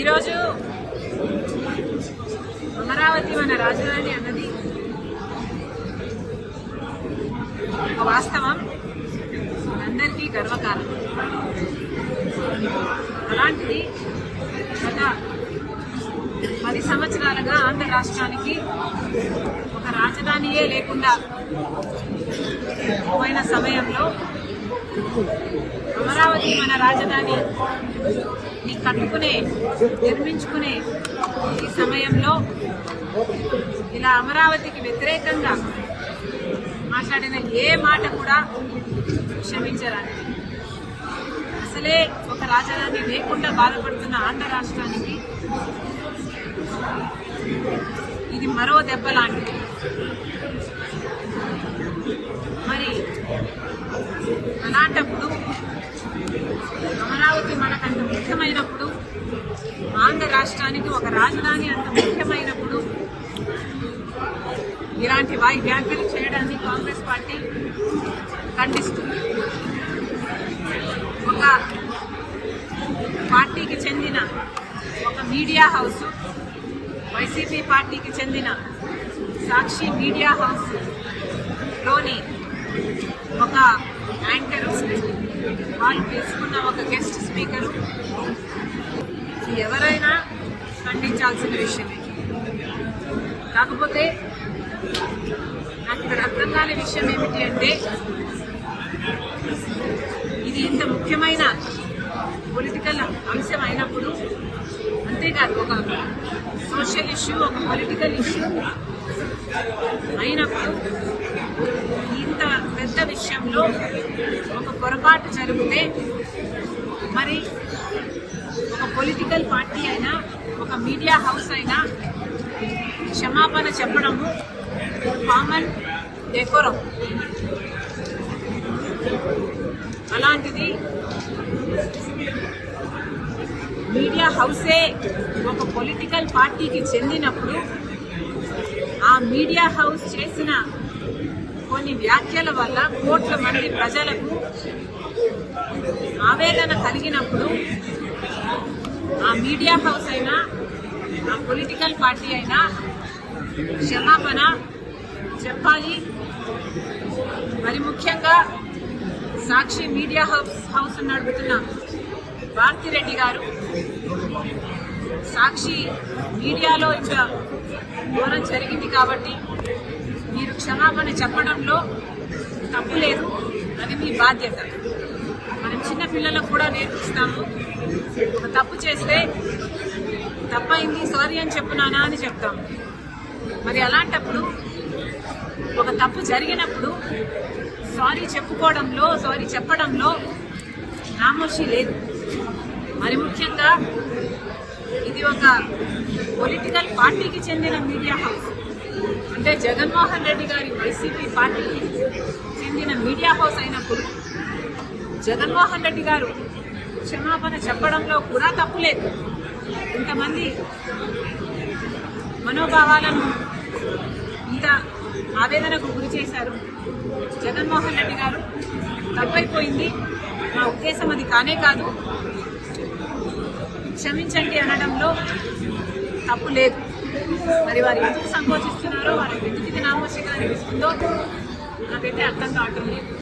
ఈరోజు అమరావతి మన రాజధాని అన్నది ఒక వాస్తవం. అందరికీ గర్వకారణం. అలాంటిది గత పది సంవత్సరాలుగా ఆంధ్ర రాష్ట్రానికి ఒక రాజధానియే లేకుండా పోయిన సమయంలో అమరావతి మన రాజధాని ని కట్టుకునే నిర్మించుకునే ఈ సమయంలో ఇలా అమరావతికి వ్యతిరేకంగా మాట్లాడిన ఏ మాట కూడా క్షమించరాని అసలే ఒక రాజధాని లేకుండా బాధపడుతున్న ఆంధ్ర రాష్ట్రానికి ఇది మరో దెబ్బ లాంటిది. మరి అలాంటప్పుడు అంత ముఖ్యమైనప్పుడు ఆంధ్ర రాష్ట్రానికి ఒక రాజధాని అంత ముఖ్యమైనప్పుడు ఇలాంటి వాయి వ్యాఖ్యలు చేయడాన్ని కాంగ్రెస్ పార్టీ ఖండిస్తుంది. ఒక పార్టీకి చెందిన ఒక మీడియా హౌస్ వైసీపీ పార్టీకి చెందిన సాక్షి మీడియా హౌస్లోని ఒక యాంకరు వాళ్ళు తీసుకున్న ఒక గెస్ట్ స్పీకరు ఎవరైనా ఖండించాల్సిన విషయమే కాకపోతే నాకు ఇక్కడ అర్థం కాని విషయం ఏమిటి అంటే ఇది ఇంత ముఖ్యమైన పొలిటికల్ అంశం అయినప్పుడు అంతేకాదు ఒక సోషల్ ఇష్యూ ఒక పొలిటికల్ ఇష్యూ అయినప్పుడు విషయంలో ఒక పొరపాటు జరిగితే మరి ఒక పొలిటికల్ పార్టీ అయినా ఒక మీడియా హౌస్ అయినా క్షమాపణ చెప్పడము కామన్ డెకోరం అలాంటిది మీడియా హౌసే ఒక పొలిటికల్ పార్టీకి చెందినప్పుడు ఆ మీడియా హౌస్ చేసిన కొన్ని వ్యాఖ్యల వల్ల కోట్ల మంది ప్రజలకు ఆవేదన కలిగినప్పుడు ఆ మీడియా హౌస్ అయినా ఆ పొలిటికల్ పార్టీ అయినా క్షమాపణ చెప్పాలి. మరి ముఖ్యంగా సాక్షి మీడియా హౌస్ హౌస్ నడుపుతున్న భారతిరెడ్డి గారు సాక్షి మీడియాలో ఇంత ఘోరం జరిగింది కాబట్టి మీరు క్షమాపణ చెప్పడంలో తప్పు లేదు. అది మీ బాధ్యత. మనం చిన్న పిల్లలకు కూడా నేర్పిస్తాము. ఒక తప్పు చేస్తే తప్పైంది సారీ అని చెప్పునానా అని చెప్తాము మరి అలాంటప్పుడు ఒక తప్పు జరిగినప్పుడు సారీ చెప్పుకోవడంలో సారీ చెప్పడంలో నామోషి లేదు. మరి ముఖ్యంగా ఇది ఒక పొలిటికల్ పార్టీకి చెందిన మీడియా హౌస్. అంటే జగన్మోహన్ రెడ్డి గారి వైసీపీ పార్టీకి చెందిన మీడియా హౌస్ అయినప్పుడు జగన్మోహన్ రెడ్డి గారు క్షమాపణ చెప్పడంలో కూడా తప్పు లేదు. ఇంతమంది మనోభావాలను ఇంత ఆవేదనకు గురి చేశారు జగన్మోహన్ రెడ్డి గారు. తప్పైపోయింది. నా ఉద్దేశం అది కానే కాదు. క్షమించండి అనడంలో తప్పు లేదు. మరి వారు ఎందుకు సంకోచిస్తున్నారో వారికి ఎందుకు ఇది నామోషిగా అనిపిస్తుందో నాకైతే అర్థం కావటం లేదు